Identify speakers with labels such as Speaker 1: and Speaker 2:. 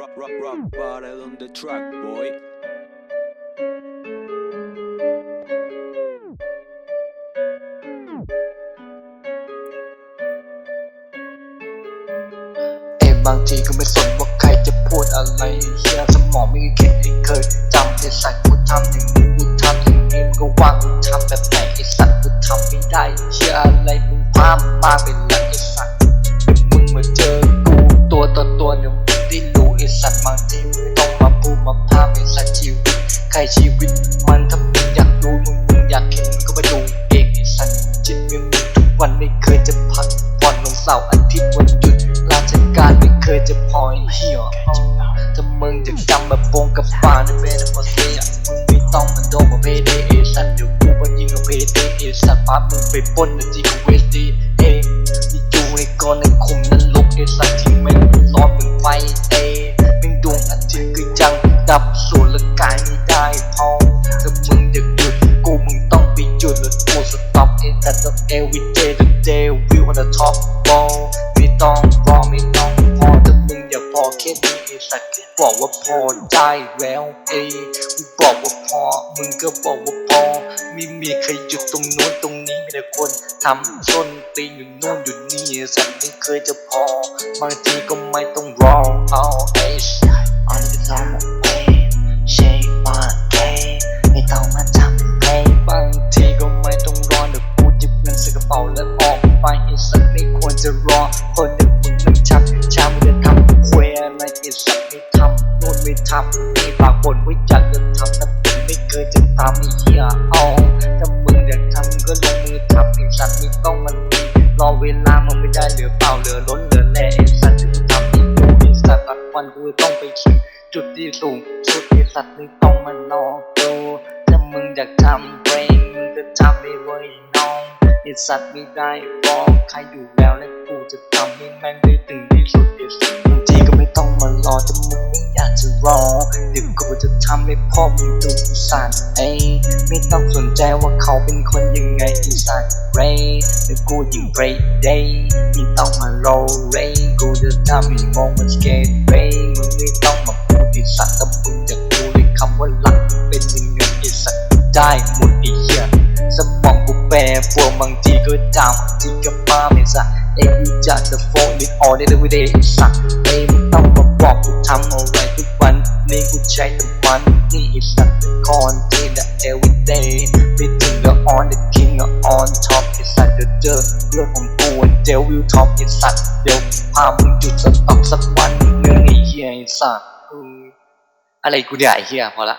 Speaker 1: rock, rock, rock, bottle on the track, boy.
Speaker 2: เอยบางทีก็ไม่สนว่าใครจะพูดอะไรเฮียสมองไม่เคยเคยจำไอ้สัตว์กูทำอย่างนี้กูทำอย่างนี้มึงก็ว่ากูทำแบบไหนไอ้สัตว์กูทำไม่ได้เฮียอะไรมึงพามมาเป็นแล้วไอ้สัตว์มึงมาเจอกูตัวต่อตัวเดี๋ย ใครชีวิตมันถ้ามึงอยากรู้มึงมึงอยากเห็นมึงก็มาดูเองไอ้สัตว์จิตมึงทุกวันไม่เคยจะพักผ่อนลงเสาร์อาทิตย์วันหยุดราชการไม่เคยจะพอยเหี่ยถ้ามึงจะจำแบบโปงกับฟ้าในเป็นหมดเสียมึงไม่ต้องมาโดนมาเพเดเอสัตว์เดี๋ยวกูมายิงกับเพเดเอสัตว์ฟ้ามึงไปป้นนะจีกับเวสตีเองมีอยู่ในกอนในขุมนั้นลกไอสัตว์ที่ไม่ร้อนเหมือนไฟเอมึงดวงอาทิตย์ก็ยังดับสูญและกาย พอถ้ามึงจะหยุดกูมึงต้องไปหยุดแล้วกูสต็อปไอ้แต่ต้อง every day the day we on the top ball ไม่ต้องรอไม่ต้องพอถ้ามึงอย่าพอแค่นี้ไอ้สัตว์บอกว่าพอได้แล้วเอ้กูบอกว่าพอมึงก็บอกว่าพอไม่มีใครหยุดตรงโน้นตรงนี้มีแต่คนทำส้นตีนอยู่โน่นอยู่นี่สัตว์ไม่เคยจะพอบางทีก็ไม่ต้องรอเอาไอ้สัตว์อันนี้ก็ทำ เงินใส่กระเป๋าแล้วออกไปไอ้สัตว์ไม่ควรจะรอ คนเดี๋ยวมึงมันชักช้ามึงจะทำเควอะไรไอ้สัตว์ไม่ทำโน่นไม่ทำนี่ปากบ่นว่าอยากจะทำแต่มึงไม่เคยจะทำไอ้เหี้ยเอาถ้ามึงอยากทำก็ลงมือทำไอ้สัตว์ไม่ต้องมันมีรอเวลามันไม่ได้เหลือเปล่าเหลือล้นเหลือแล่ไอ้สัตว์จะทำให้กูไอ้สัตว์ตัดวันกูต้องไปถึงจุดที่สูงสุดไอ้สัตว์ไม่ต้องมารอดูถ้ามึงอยากทำเพลงมึงก็ทำไปเว้ย ไอสัตว์ไม่ได้บอกใครอยู่แล้วและกูจะทำให้แม่งได้ถึงที่สุดไอ้สัตว์บางทีก็ไม่ต้องมารอถ้ามึงไม่อยากจะรอเดี๋ยวกูจะทำให้พ่อมึงดูสัตว์เอ้ไม่ต้องสนใจว่าเขาเป็นคนยังไงไอ้สัตว์เรย์เดี๋ยวกูยิงเรย์เดย์ไม่ต้องมาโลเรย์กูจะทำให้มองมันสเกตเรย์มึงไม่ต้องมาพูดไอ้สัตว์ถ้ามึงอยากรู้เลยคำว่าหลักเป็นยังไงไอ้สัตว์ได้ กูแปรปรวบางทีก็จำบางทีก็ป้าไม่สักเอ้ยกูจะจะโฟนดิออเดย์วิเดย์สักเอ้ยไม่ต้องมาบอกกูทำอะไรทุกวันนี่กูใช้ทุกวันนี่อ้สัตว์คอนเทนต์ every day ไม่ถึง the on the king the on top ไอ้สัตว์เดี๋ยวเจอเรื่องของกูเจลวิวท็อปไอ้สัตว์เดี๋ยวพามึงหยุดสักตอกสักวันหนึ่งไอ้เหี้ยไอ้สัตว์อืมอะไรกูเนี่ยไอ้เหี้ยพอละ